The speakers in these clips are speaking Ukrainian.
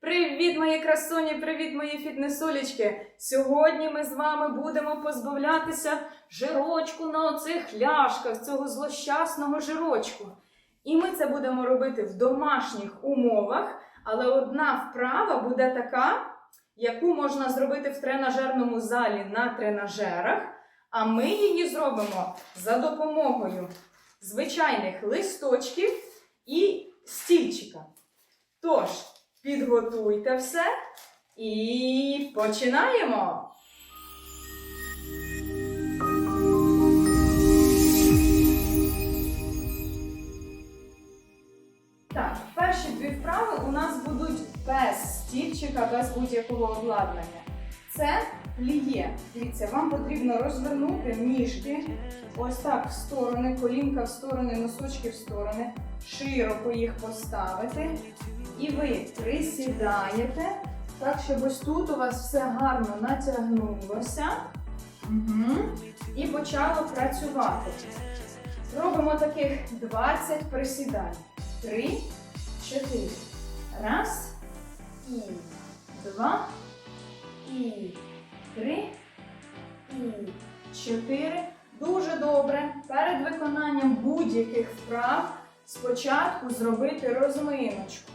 Привіт, мої красуні! Привіт, мої фітнесулечки! Сьогодні ми з вами будемо позбавлятися жирочку на оцих ляшках, цього злощасного жирочку. І ми це будемо робити в домашніх умовах, але одна вправа буде така, яку можна зробити в тренажерному залі на тренажерах, а ми її зробимо за допомогою звичайних листочків і стільчика. Тож, підготуйте все і починаємо! Так, перші дві вправи у нас будуть без стільчика, без будь-якого обладнання. Це пліє. Дивіться, вам потрібно розвернути ніжки ось так в сторони, колінка в сторони, носочки в сторони, широко їх поставити. І ви присідаєте, так, щоб ось тут у вас все гарно натягнулося. Угу. І почало працювати. Робимо таких 20 присідань. Три, чотири. Раз. І два. І три. І чотири. Дуже добре. Перед виконанням будь-яких вправ спочатку зробити розминочку.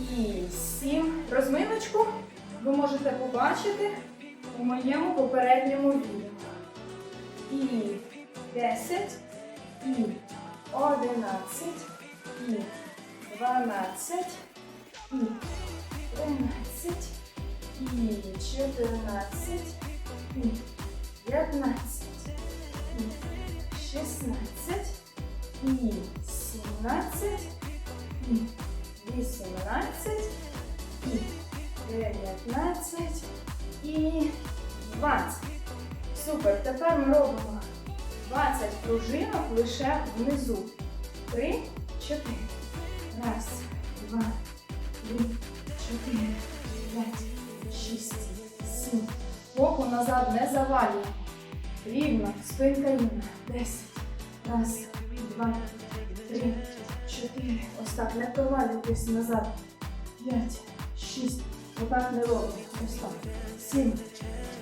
І сім. Розминочку ви можете побачити у моєму попередньому відео. І 10, і 11, і 12, і 13, і 14, і 15, і 16, і 17, і 18, і 19, і 20. Супер. Тепер ми робимо 20 пружинок лише внизу. Три, чотири. Раз, два, три, чотири, п'ять, шість, сім. Попу назад не завалюємо. Рівно, спинка рівна. Десять. Раз, два, три, чотири. Ось так. Не провалюйтесь назад. П'ять, шість. Отак не робимо. Ось так. Сім,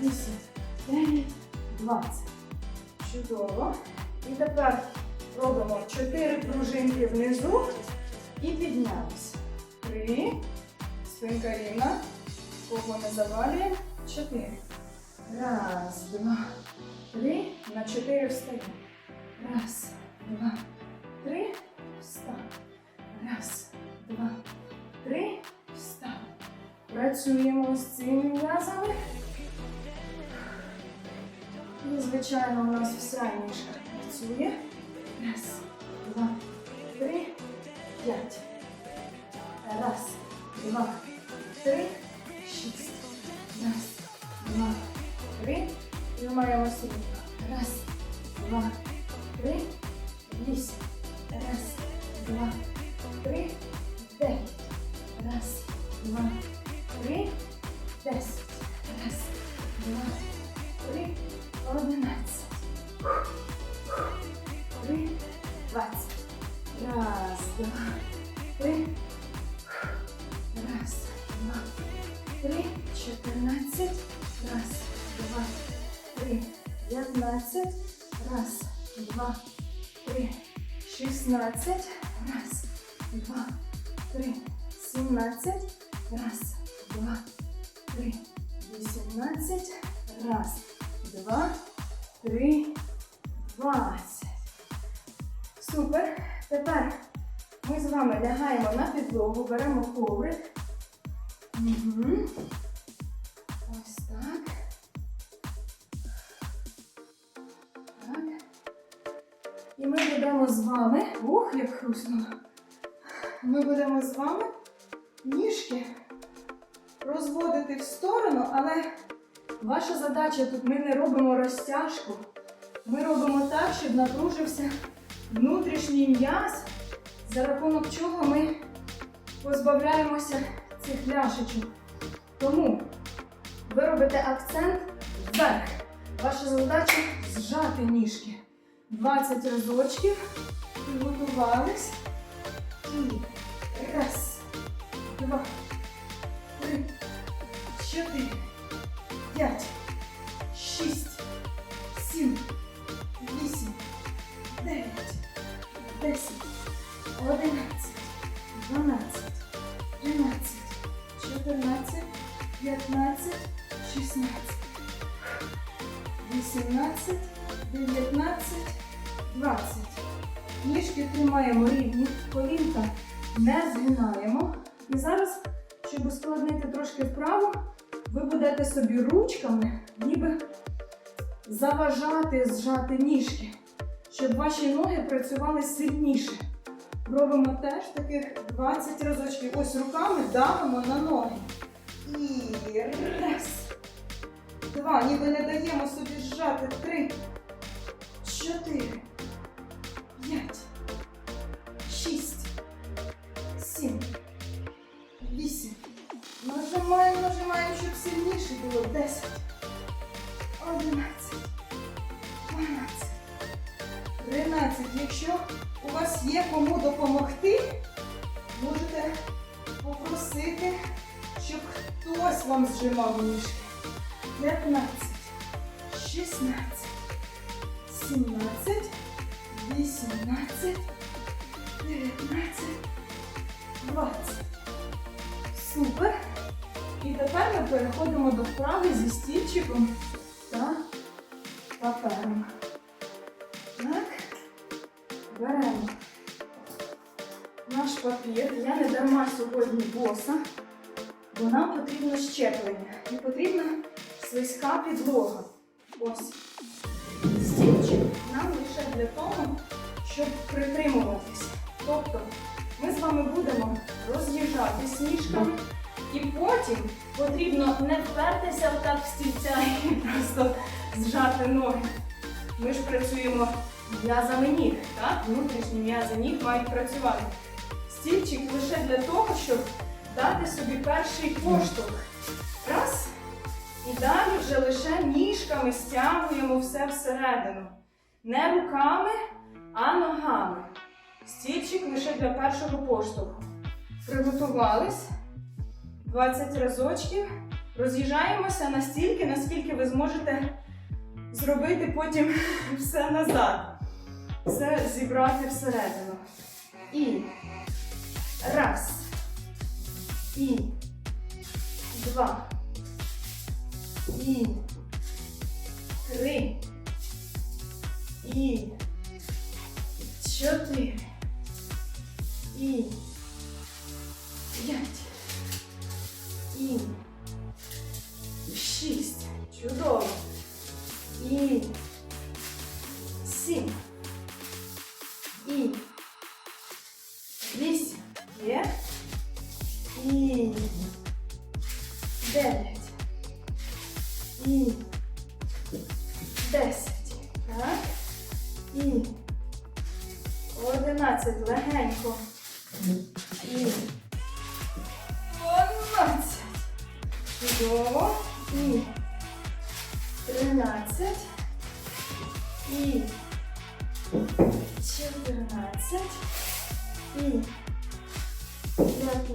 вісім, дев'ять, двадцять. Чудово. І тепер робимо 4 пружинки внизу і піднялися. Три. Спинка рівна. Кого не завалюємо. Чотири. Раз, два, три. На чотири встаємо. Раз, два, три. Встав. Раз, два, три. Встав. Працюємо з цими м'язами. І, звичайно, у нас вся ніжка працює. Раз, два, три, два, три. Раз, два, три, чотирнадцять. Раз, два, три, п'ятнадцять. Раз, два, три, шістнадцять. Раз, два, три, сімнадцять. Раз, два, три, вісімнадцять. Раз, два, три, двадцять. Супер. Тепер ми з вами лягаємо на підлогу, беремо коврик. Угу. Ось так. Так. І ми будемо з вами. Ух, як хруснуло. Ми будемо з вами ніжки розводити в сторону, але Ваша задача тут ми не робимо розтяжку. Ми робимо так, щоб напружився внутрішній м'яз, за рахунок чого ми позбавляємося цих ляшечок. Тому ви робите акцент вверх. Ваша задача зжати ніжки. 20 разочків. Підготувались. І раз, два, три, чотири, п'ять, шість, сім, вісім, дев'ять, десять, одинадцять, дванадцять, тринадцять, чотирнадцять, п'ятнадцять, шістнадцять, вісімнадцять, дев'ятнадцять, двадцять. Ніжки тримаємо рівні, колінка не згинаємо. І зараз, щоб ускладнити трошки вправу, ви будете собі ручками ніби заважати зжати ніжки, щоб ваші ноги працювали сильніше. Робимо теж таких 20 разочків. Ось руками давимо на ноги. І раз. Два. Ніби не даємо собі зжати. Три. Чотири. П'ять. Шість. Сім. Вісім. Нажимаємо, нажимаємо, щоб сильніше було. Десять. Одинадцять. 11. Якщо у вас є кому допомогти, можете попросити, щоб хтось вам зжимав ніжки. 15, 16, 17, 18, 19, 20. Супер. І тепер ми переходимо до вправи зі стільчиком та папером. Беремо наш папір. Я не дарма сьогодні боса, бо нам потрібно щеплення. І потрібна слизька підлога. Ось. Стільчик нам лише для того, щоб притримуватись. Тобто ми з вами будемо роз'їжджатись ніжками, і потім потрібно не впертися отак в стільця і просто зжати ноги. Ми ж працюємо м'язами ніг, так? Внутрішні м'язи ніг мають працювати. Стільчик лише для того, щоб дати собі перший поштовх. Раз. І далі вже лише ніжками стягуємо все всередину. Не руками, а ногами. Стільчик лише для першого поштовху. Приготувались. 20 разочків. Роз'їжджаємося настільки, наскільки ви зможете зробити потім все назад. Все зібрати всередину. І раз. І два. І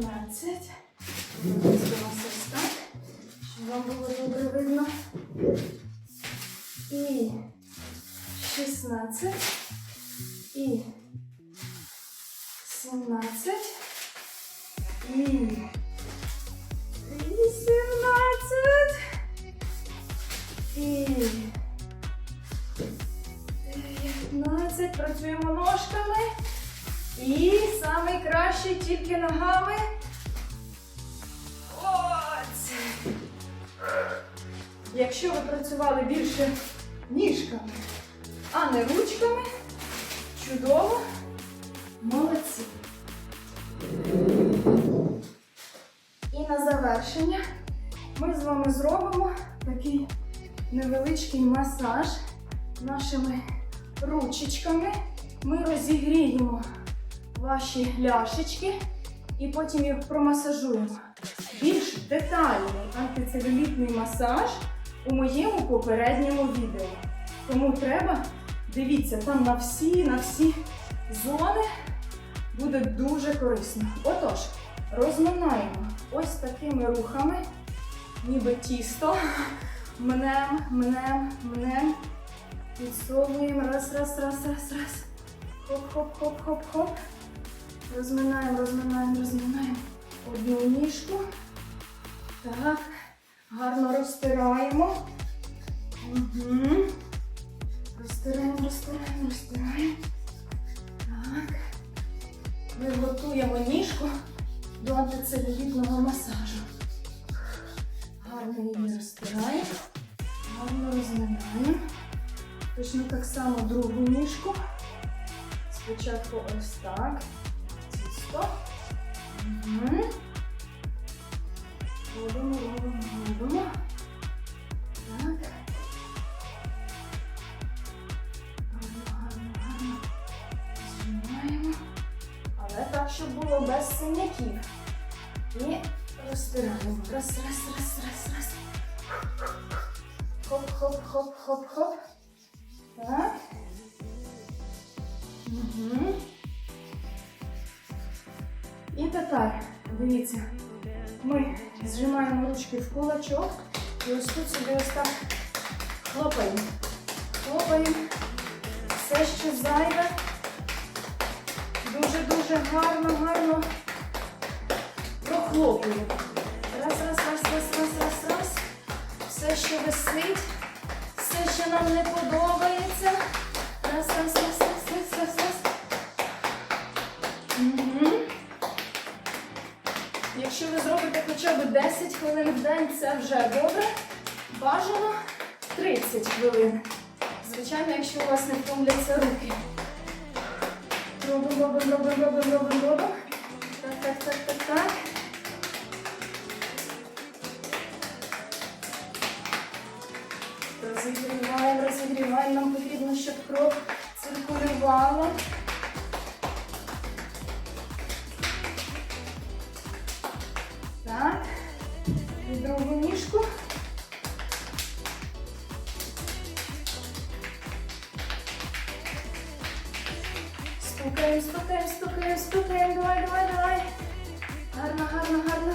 15. ось так, щоб вам було добре видно. І 16. І 17. І 18. І 19. Працюємо ножками. І найкраще тільки ногами. Якщо ви працювали більше ніжками, а не ручками, чудово, молодці. І на завершення ми з вами зробимо такий невеличкий масаж нашими ручечками. Ми розігріємо ваші ляшечки і потім їх промасажуємо. Більш детальний антицелюлітний масаж у моєму попередньому відео. Тому треба, дивіться, там на всі, на всі зони буде дуже корисно. Отож, розминаємо ось такими рухами ніби тісто. Мнем, мнем, мнем. Підсовуємо. Раз, раз, раз, раз, раз. Хоп-хоп-хоп-хоп-хоп. Розминаємо, розминаємо, розминаємо одну ніжку. Так. Гарно розтираємо. Угу. Розтираємо, розтираємо, розтираємо. Так. Ми готуємо ніжку до антицелюлітного масажу. Гарно її розтираємо. Гарно розминаємо. Точно так само другу ніжку. Спочатку ось так. Тісто. Угу. Робимо, робимо. Щоб було без синяків. І розтираємо. Раз, раз, раз, раз, раз. Хоп, хоп, хоп, хоп, хоп. Так. Угу. І тепер, дивіться, ми зжимаємо ручки в кулачок і ось тут собі ось так хлопаємо. Хлопаємо. Все, що зайве. Дуже-дуже гарно, гарно прохлопуємо. Раз, раз, раз, раз, раз, раз, раз. Все, що висить, все, що нам не подобається. Раз, раз, раз, раз, раз, раз, раз. Якщо ви зробите хоча б 10 хвилин в день, це вже добре. Бажано 30 хвилин. Звичайно, якщо у вас не втомляться руки. Робимо, робимо, робимо, робимо, робимо, робимо. Так, так, так, так, так. Розігріваємо, розігріваємо. Нам потрібно, щоб кров циркулювала. Стукаємо, стукаємо, стукаємо, стукаємо. Давай, давай, давай. Гарно, гарно, гарно.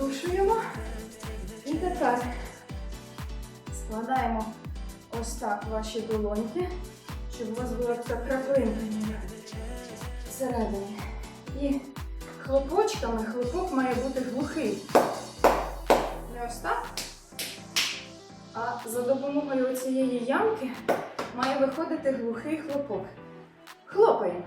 Ручки. І тепер складаємо ось так ваші долоньки, щоб у вас була така краплинка всередині. І хлопочками хлопок має бути глухий. Не ось так. А за допомогою цієї ямки має виходити глухий хлопок. Хлопаємо.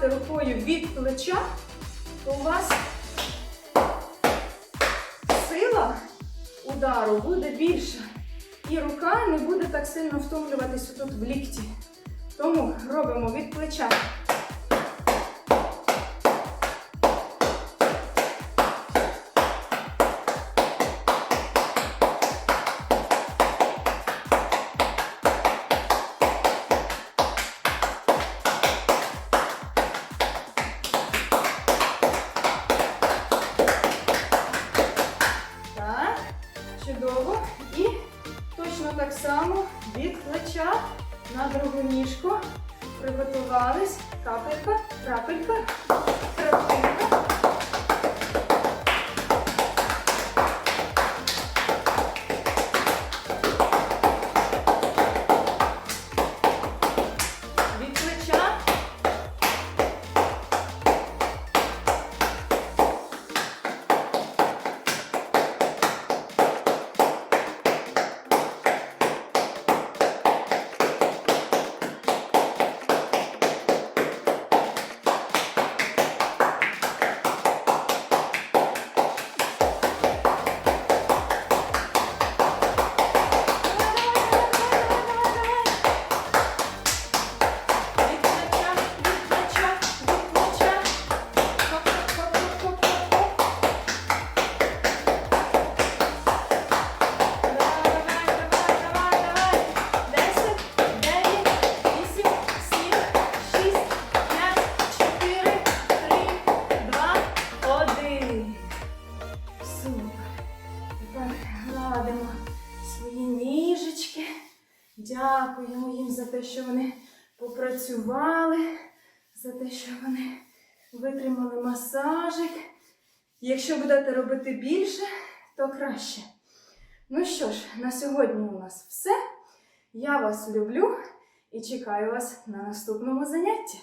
Працювати рукою від плеча, то у вас сила удару буде більша. І рука не буде так сильно втомлюватися тут в лікті. Тому робимо від плеча. टॉप पर पर। Те, що вони попрацювали, за те, що вони витримали масажик. Якщо будете робити більше, то краще. Ну що ж, на сьогодні у нас все. Я вас люблю і чекаю вас на наступному занятті.